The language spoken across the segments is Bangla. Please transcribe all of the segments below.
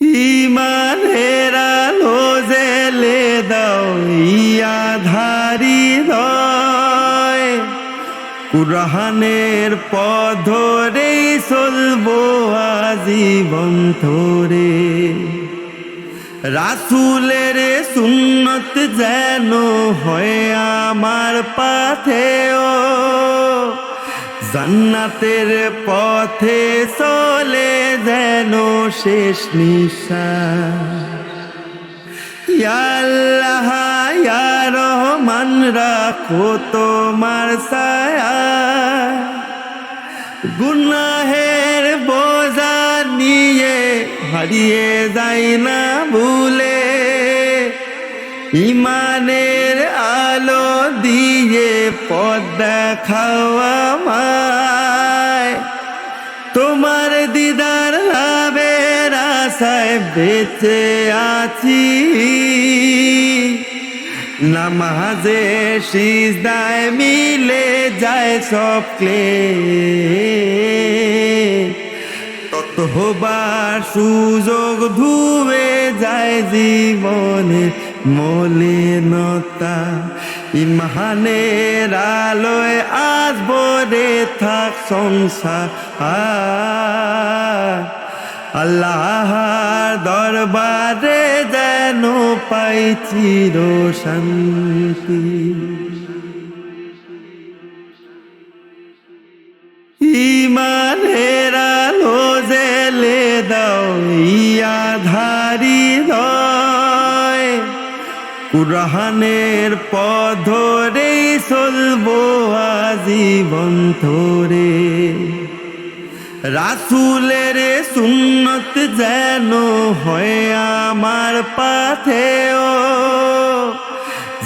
ইমানের আলো জেলে দাও ইয়া ধারি কুরহানের পথ ধরেই চলবো আজীবন ধরে। রাসুলের সুন্নত যেন হয় আমার পাথেও জান্নাতের পথে চলে যেন শেষ নিশা রহমান, রাখো তোমার ছায়া। গুনাহের বোঝা নিয়ে হারিয়ে যাই না ভুলে। ইমানের আলো দিয়ে পথ দেখাওয়া তোমার দিদার লাভের আশায় বেঁচে আছি। নামাজে সিজদায় মিলে যায় সব ক্লে ততবার সুযোগ ধুয়ে যায় জীবনে। মলিনতা, ইমানের আলোয় আসব রে থাক সংসার। আল্লাহর দরবারে যেন পাই রো শান্তি ইমানের আলো জেলে দাও কুরহানের পথ ধরেই চলবো আজীবন ধরে। রাসুলের সুন্নত যেন হয় আমার পাথেও,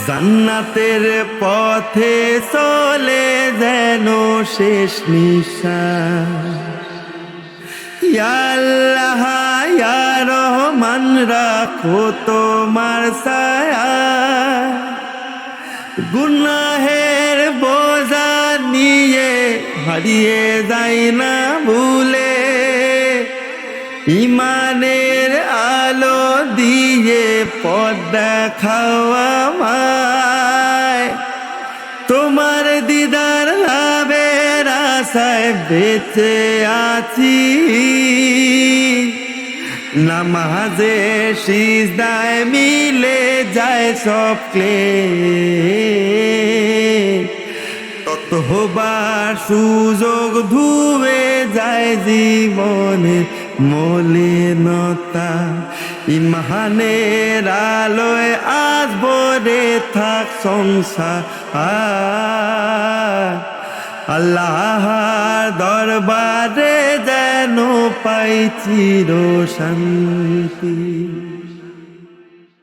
জান্নাতের পথে চলে যেন শেষ নিশা। আল্লাহ, ইয়া রহমান রাখো তোমার ছায়া। গুনাহের বোঝা নিয়ে হারিয়ে যাই না ভুলে। ইমানের আলো দিয়ে পথ দেখাওয়া মায় তোমার দিদার লাভের আশায় বেঁচে আছি। নামাজে সিজদায় মিলে যায় সব ক্লে ততবার সুযোগ ধুয়ে যায় জীবনে মলিনতা। ইমানের আলোয় আসব রে থাক সংসার। আল্লাহর দরবারে যেন পাইছি রো শান্তি